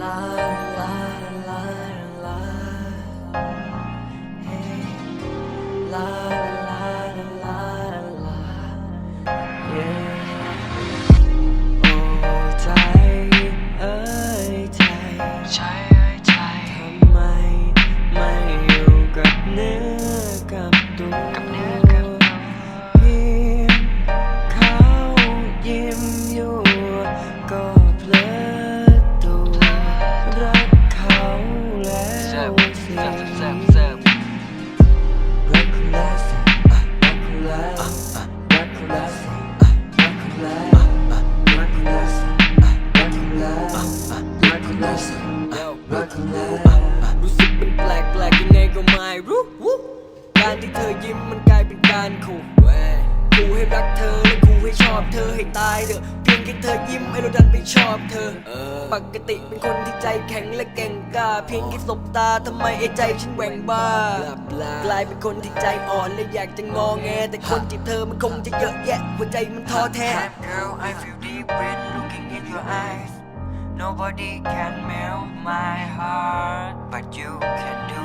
la รู้สึกเป็นแปลกแปลกยังไงก็ไม่รู้วู้การที่เธอยิ้มมันกลายเป็นการขู่ขู่ให้รักเธอและขู่ให้ชอบเธอให้ตายเถอะ แค่เธอยิ้มให้เราดันไปชอบเธอ ปกติเป็นคนที่ใจแข็งและเก่งกล้า เพียงแค่สบตาทำไมไอ้ใจฉันแหว่งบ้ากลายเป็นคนที่ใจอ่อนและอยากจะงอแง แต่คนที่เธอมันคงจะเยอะแยะหัวใจมันท้อแท้ girl I feel deep when looking in your eyes Nobody can melt my heart But you can do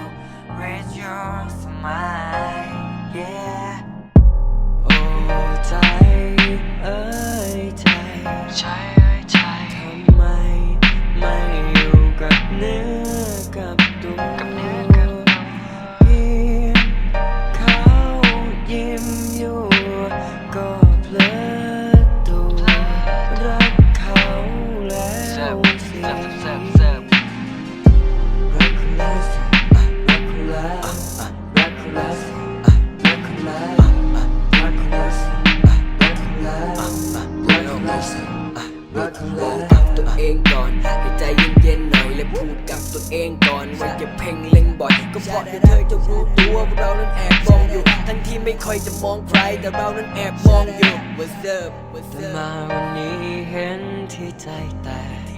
เย็นๆหน่อยและพูดกับตัวเองก่อนว่าอย่าเพ่งเล็งบ่อย ก็เพราะเดี๋ยวเธอจะรู้ตัวว่าเรานั้นแอบมองอยู่ ทั้งที่ไม่ค่อยจะมองใครแต่เรานั้นแอบมองอยู่ What's up What's แต่ up มาวันนี้เห็นที่ใจแต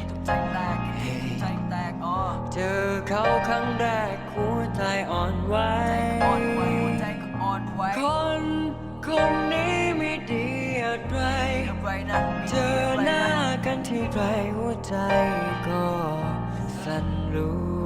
กใจแตกใจแตกอ๋อเจอเขาครั้งแรกหัวใจอ่อนไหวอ่อนไหวหัวใจก็อ่อนไหวคนคนนี้ไม่ดีอะไรอะไรนะเจอหน้ากันที่ ไรหัวใจก็สั่นรู้